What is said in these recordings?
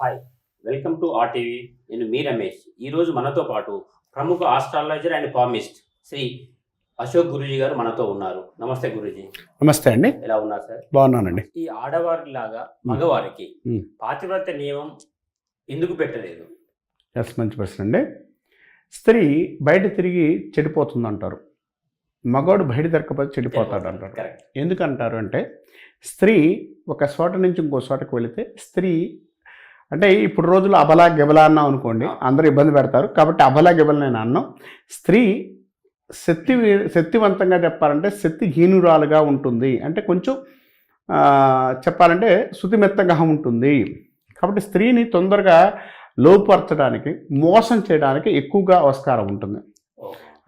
Hi welcome to RTV నేను మీ రమేష్. ఈరోజు మనతో పాటు ప్రముఖ astrologer and palmist Shri Ashok Guruji గారు మనతో ఉన్నారు. నమస్తే గురూజీ. నమస్తే అండి. ఎలా ఉన్నారు సార్? బాగున్నానండి. ఈ ఆడవారి లాగా మగవారికి మ్మ్. పాతివ్రత్య నియమం ఎందుకు పెట్టలేదు? ఎస్ మంచి ప్రశ్న అండి. స్త్రీ బయట తిరిగి చెడిపోతుంది అంటారు మగవాడు బయట తిరగకపోతే చెడిపోతాడు. అంటారు కరెక్ట్ ఎందుకంటారు అంటే స్త్రీ ఒక చోట నుంచి ఇంకో చోటకు వెళితే స్త్రీ అంటే ఇప్పుడు రోజులు అబలా గెబలా అన్నాం అనుకోండి అందరూ ఇబ్బంది పెడతారు. కాబట్టి అబలా గెబల నేను అన్నాం. స్త్రీ శక్తి శక్తివంతంగా చెప్పాలంటే శక్తిహీనురాలుగా ఉంటుంది. అంటే కొంచెం చెప్పాలంటే శుతిమెత్తగా ఉంటుంది. కాబట్టి స్త్రీని తొందరగా లోపరచడానికి మోసం చేయడానికి ఎక్కువగా ఆస్కారం ఉంటుంది.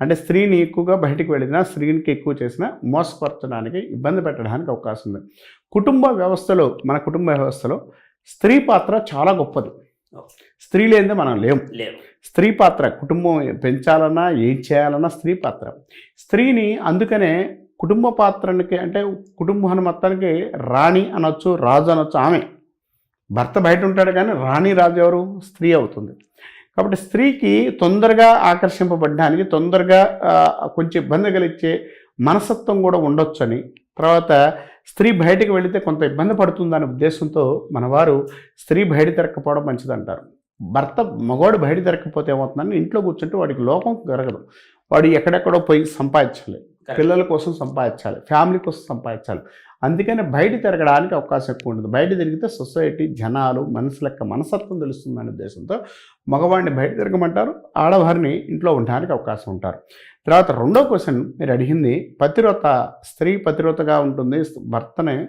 అంటే స్త్రీని ఎక్కువగా బయటికి వెళ్ళినా స్త్రీనికి ఎక్కువ చేసినా మోసపరచడానికి ఇబ్బంది పెట్టడానికి అవకాశం ఉంది. కుటుంబ వ్యవస్థలో మన కుటుంబ వ్యవస్థలో స్త్రీ పాత్ర చాలా గొప్పది. స్త్రీ లేనిదే మనం లేము లేవు స్త్రీ పాత్ర కుటుంబం పెంచాలన్నా ఏం చేయాలన్నా స్త్రీ పాత్ర. స్త్రీని అందుకనే కుటుంబ పాత్రనికి అంటే కుటుంబాన్ని మొత్తానికి రాణి అనొచ్చు రాజు అనొచ్చు ఆమె. భర్త బయట ఉంటాడు కానీ రాణి రాజు ఎవరు? స్త్రీ అవుతుంది. కాబట్టి స్త్రీకి తొందరగా ఆకర్షింపబడడానికి తొందరగా కొంచెం ఇబ్బంది కలిగించే మనస్తత్వం కూడా ఉండొచ్చని. తర్వాత స్త్రీ బయటికి వెళితే కొంత ఇబ్బంది పడుతుందనే ఉద్దేశంతో మనవారు స్త్రీ బయట తిరగకపోవడం మంచిదంటారు. భర్త మగవాడు బయట తిరగకపోతే ఏమవుతుందని ఇంట్లో కూర్చుంటే వాడికి లోకం జరగదు. వాడు ఎక్కడెక్కడో పోయి సంపాదించాలి. పిల్లల కోసం సంపాదించాలి ఫ్యామిలీ కోసం సంపాదించాలి. అందుకని బయట తిరగడానికి అవకాశం ఎక్కువ ఉంటుంది. బయట తిరిగితే సొసైటీ జనాలు మనుషుల యొక్క మనసత్వం తెలుస్తుందనే ఉద్దేశంతో మగవాడిని బయట తిరగమంటారు ఆడవారిని ఇంట్లో ఉండడానికి అవకాశం ఉంటారు. తర్వాత రెండో క్వశ్చన్ మీరు అడిగింది పతివ్రత స్త్రీ పతివ్రతగా ఉంటుంది భర్తనే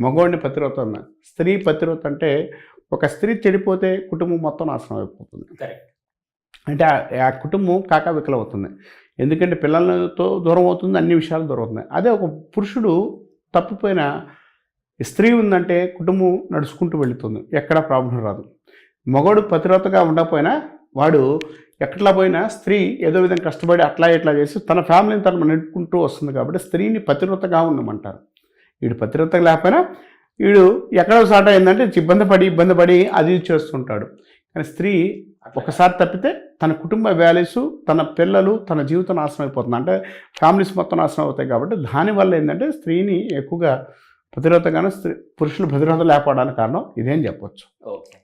మగవాడిని పతివ్రత అన్న. స్త్రీ పతివ్రత అంటే ఒక స్త్రీ చెడిపోతే కుటుంబం మొత్తం నాశనం అయిపోతుంది. కరెక్ట్ అంటే ఆ- కుటుంబం కాకావికలం అవుతుంది ఎందుకంటే పిల్లలతో దూరం అవుతుంది అన్ని విషయాలు దూరం అవుతుంది అదే ఒక పురుషుడు తప్పిపోయిన స్త్రీ ఉందంటే కుటుంబం నడుచుకుంటూ వెళుతుంది. ఎక్కడ ప్రాబ్లం రాదు. మగవాడు పతివ్రతగా ఉండకపోయినా వాడు ఎట్లా పోయినా స్త్రీ ఏదో విధంగా కష్టపడి అట్లా ఇట్లా చేసి తన ఫ్యామిలీని తను నడుపుకుంటూ వస్తుంది కాబట్టి స్త్రీని పతివ్రతగా ఉండమంటారు. వీడు పతివ్రతగా లేకపోయినా వీడు ఎక్కడ సాట అయిందంటే ఇబ్బంది పడి ఇబ్బంది పడి అది ఇది చేస్తుంటాడు. కానీ స్త్రీ ఒకసారి తప్పితే తన కుటుంబ వాల్యూస్ తన పిల్లలు తన జీవితం నాశనం అయిపోతుంది. అంటే ఫ్యామిలీస్ మొత్తం నాశనం అవుతాయి కాబట్టి దానివల్ల ఏంటంటే స్త్రీని ఎక్కువగా భద్రతగానే స్త్రీ పురుషులు భద్రత లేకపోవడానికి కారణం ఇదేం చెప్పొచ్చు. ఓకే.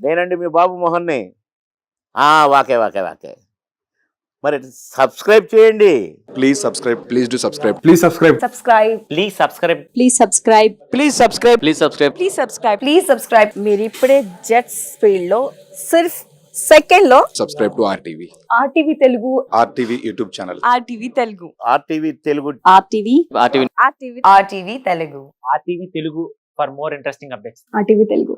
నేనండి మీ బాబు మోహన్ని. వాకే వాకే వాకే. మరి సబ్స్క్రైబ్ చేయండి please subscribe please do subscribe please subscribe subscribe please subscribe please subscribe please subscribe please subscribe please subscribe please subscribe మీరు ఇప్పుడే జెట్స్ ఫీల్డ్లో సిర్ఫ్ సెకండ్లో subscribe to RTV RTV Telugu RTV YouTube channel RTV Telugu RTV Telugu RTV RTV RTV RTV Telugu RTV Telugu for more interesting updates. RTV Telugu